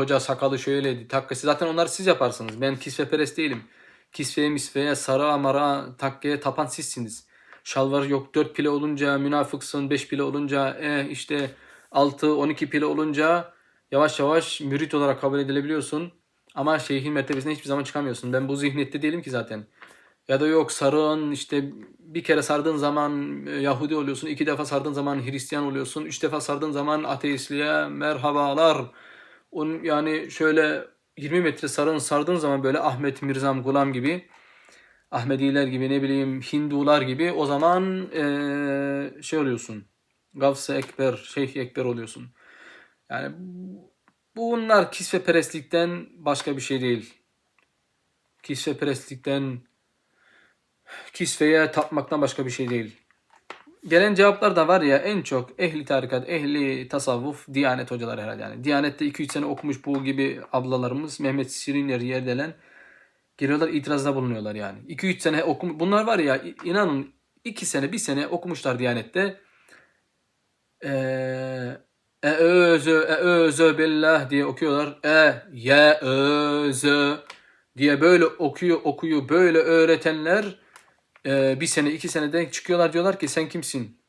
Hoca sakalı şöyleydi, takkesi. Zaten onları siz yaparsınız. Ben kisveperest değilim. Kisveye misveye, sarığa mara, takkeye tapan sizsiniz. Şalvar yok 4 pile olunca münafıksın, 5 pile olunca eh işte 6, 12 pile olunca yavaş yavaş mürit olarak kabul edilebiliyorsun. Ama şeyhin mertebesine hiçbir zaman çıkamıyorsun. Ben bu zihniyette değilim ki zaten. Ya da yok sarığın işte bir kere sardığın zaman e, Yahudi oluyorsun, iki defa sardığın zaman Hristiyan oluyorsun, üç defa sardığın zaman ateistliğe merhabalar. Onun yani şöyle 20 metre sarığın sardığın zaman böyle Ahmet Mirzam Gulam gibi Ahmediler gibi ne bileyim Hindular gibi o zaman eee, şey oluyorsun. Gavs-ı Ekber, Şeyh Ekber oluyorsun. Yani bunlar kisveperestlikten başka bir şey değil. Kisveperestlikten kisveye tapmaktan başka bir şey değil. Gelen cevaplar da var ya en çok ehli tarikat, ehli tasavvuf, diyanet hocaları herhalde yani. Diyanette 2-3 sene okumuş bu gibi ablalarımız Mehmet Şirinler yerdelen geliyorlar itirazda bulunuyorlar yani. 2-3 sene okum bunlar var ya inanın 2 sene 1 sene okumuşlar Diyanet'te. Eee e özü e özü billah diye okuyorlar. E ye özü diye böyle okuyor okuyor böyle öğretenler e, bir sene iki senede çıkıyorlar diyorlar ki sen kimsin?